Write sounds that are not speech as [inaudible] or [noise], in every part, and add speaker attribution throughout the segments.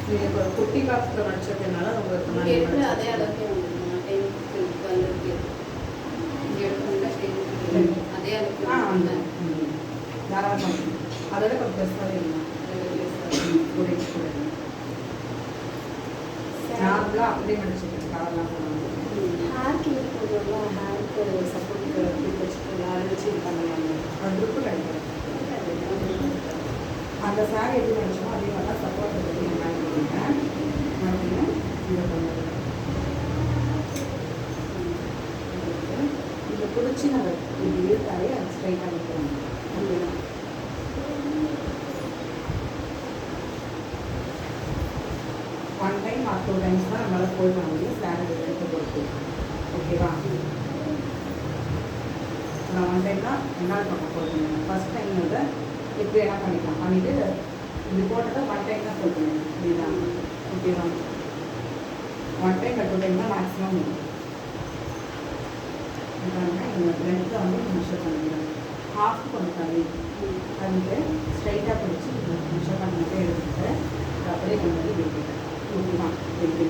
Speaker 1: நீங்க இப்போ குட்டி பாக்ஸில் நடிச்சதுனால உங்களுக்கு
Speaker 2: அதே அளவுக்கு அதே அளவுக்கு.
Speaker 1: தாராளமாக அதோட கொஞ்சம் ஒரு இல்லை நார்மலாக அப்படியே கவர்லாம் போடுவாங்க
Speaker 3: ஹேர்க்கு இது போடுறோம்ல ஹேர்க்கு சப்போர்ட் வச்சுக்கலாம் அதை வச்சு இது பண்ணலாங்க
Speaker 1: அது ட்ரிப்பு கிடைக்கும் அந்த சாரி எப்படி நினச்சோமோ அதே மாதிரி தான் சப்போர்ட் பண்ணி நான் பண்ணிட்டேன் மறுபடியும் இதை பண்ணுறேன் இதை பிடிச்சி நம்ம இது இழுத்தாலே அது ஸ்ட்ரைட்டாக நிற்கிறோம் அப்படிதான். One time or two times தான் நம்மளால் போய் பண்ண முடியும் சாரி எடுத்து கொடுத்துருக்கோம் ஓகேவா நான் ஒன் டைம் தான் ரெண்டாவது பக்கம் ஃபோல்ட் பண்ணுவேன் ஃபஸ்ட் டைம் வந்து எப்படி வேணால் பண்ணிக்கலாம். பண்ணிவிட்டு இது போட்டதை ஒன் டைம் தான் ஃபோல்ட் பண்ணுவேன் ஓகேவா ஒன் டைம் டூ டைம் தான் மேக்ஸிமம் இந்த ரெண்டு வந்து மெஷர் பண்ணிக்கிறேன் ஹாஃப் கொஞ்சம் தள்ளி பண்ணிட்டு ஸ்ட்ரைட்டாக பிடிச்சி மெஷர் பண்ணிட்டு எடுத்துட்டு அப்படியே கொண்டு வந்து வெட்டிட்டேன் ஓகேவா வெட்டி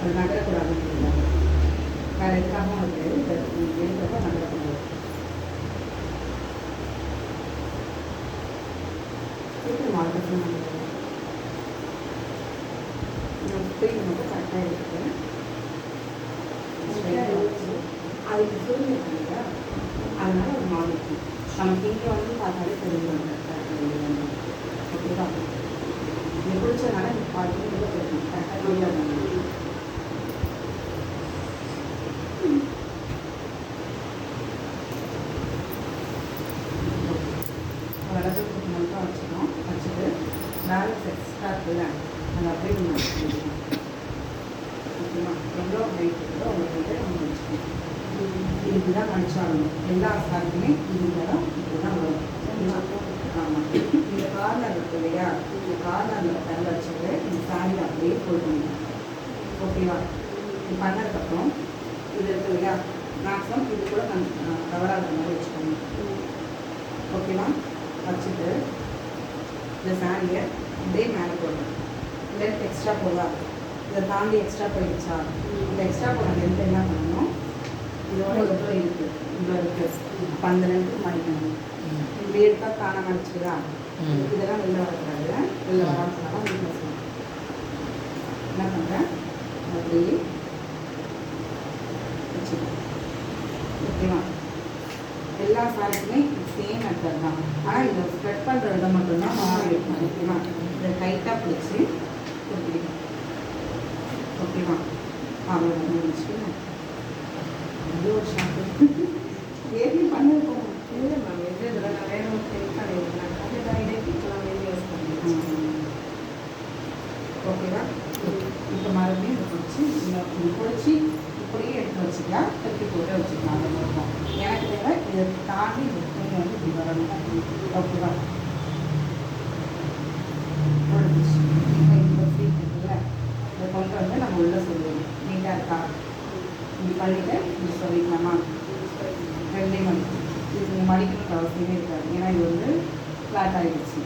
Speaker 1: அது நகரக்கூடாதுன்னு வேற எதுக்காகவும் அது கிடையாது இது எடுக்கிறப்ப நகரக்கூடாது திருப்பி மார்க்கெட்டும் நகரக்கூடாது நான் ஸ்க்ரீன் மட்டும் கரெக்டாக எடுத்துக்கிறேன் அதுக்கு சூழ்நிலை இல்லையா அதனால ஒரு மாதிரி நமக்கு இங்கே வந்து பார்த்தாலே தெரிஞ்சுவாங்க ஓகேவா நீ பிடிச்சதுனால பார்த்து கூட தெரியும் கரெக்டாக தெரியாது வலதுக்கு மட்டும் வச்சுக்கணும் வச்சுட்டு பேலன்ஸ் எக்ஸ்ட்ரா இருக்குல்ல அதை அப்படியே நம்ம வச்சுக்கணும் ஓகேவா? எவ்வளோ ஹைட் இருக்கோ அவ்வளோ நம்ம வச்சுக்கணும் இதுதான் தான் எல்லா சாருக்குமே இது தான் இப்படி தான் வரும். சரிங்களா? ஆமாம். இந்த கார்னர் இருக்கு இல்லையா? இந்த கார்னரில் தள்ள வச்சுட்டு இந்த சாரி அப்படியே ஃபோல்ட் பண்ணிக்கலாம் ஓகேவா இது பண்ணதுக்கப்புறம் இது இருக்கு இல்லையா? மேக்ஸிமம் இது கூட கவராக மாதிரி வச்சுக்கோங்க ஓகேவா வச்சுட்டு இந்த சாரியை அப்படியே மேலே போடணும். லென்த் எக்ஸ்ட்ரா போடாது இதை தாண்டி எக்ஸ்ட்ரா போயிடுச்சா? இந்த எக்ஸ்ட்ரா போன லென்த் என்ன பண்ணணும்? இதோட இவ்வளோ இருக்குது இவ்வளோ இருக்குது அப்போ அந்த லென்த்துக்கு இப்படி எடுத்தா தானே மடிச்சுக்கிறா இதெல்லாம் வெளில வரக்கூடாது. வெளில வராமல் சொன்னால் வீட்டில் என்ன பண்ணுறேன் அப்படியே வச்சுக்கணும் ஓகேவா? எல்லா சாரிக்குமே சேம் மெத்தட் தான். ஆனால் இதை ஸ்ப்ரெட் பண்ணுற விதம் மட்டும்தான் மாறி இருக்கும். ஓகேவா? இதை டைட்டாக பிடிச்சி கொடுத்துருக்கேன் ஓகேவா? அவ்வளோ முடிச்சுட்டு ஓகேவா இப்போ மறுபடியும் இதை பிடிச்சி இந்த பிடிச்சி இப்படியே எடுத்து வச்சுட்டா திருப்பி போட்டு வச்சுக்கலாம் அந்த மாதிரி எனக்கு தேவை இதை தாண்டி இந்த துணி வந்து இப்படி வரணும். ஓகேவா முடிஞ்சிச்சு. இப்போ இந்த ஃப்ரீட் இருக்குல்ல இதை கொண்டு வந்து நம்ம உள்ளே சொல்லுவோம். நீட்டாக இருக்கா? இப்படி பண்ணிவிட்டு இப்படி சொல்லிக்கலாமா? ரெண்டே மணி இது நீங்கள் மடிக்கணுன்ற அவசியமே இருக்காது. ஏன்னா இது வந்து ஃப்ளாட் ஆகிடுச்சு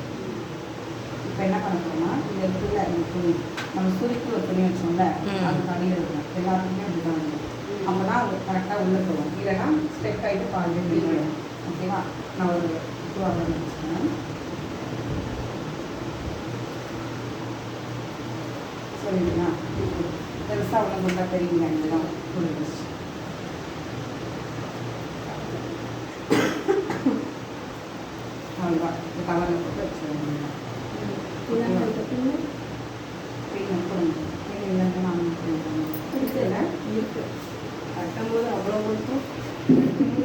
Speaker 1: இப்போ என்ன பண்ண போறோம்னா இந்த இருக்குல்ல இந்த துணி. நம்ம சுருக்கி ஒரு துணி வச்சோம்ல. அது தனியாக இருக்கணும். எல்லாத்துக்குமே அப்படி தான் இருக்கும். அப்போ தான் அது கரெக்டாக உள்ளே போகும். இல்லைன்னா ஸ்டெக் ஆகிட்டு பாதி போயிடும். ஓகேவா? நான் ஒரு இதுவாக வச்சுக்கிறேன். சரிங்களா? பெருசாக ஒன்று கொண்டா தெரியுங்க இதெல்லாம் புரிஞ்சிச்சு அவ்வளோதான் கவரில் போட்டு வச்சுருவேன்
Speaker 3: Thank [laughs] you.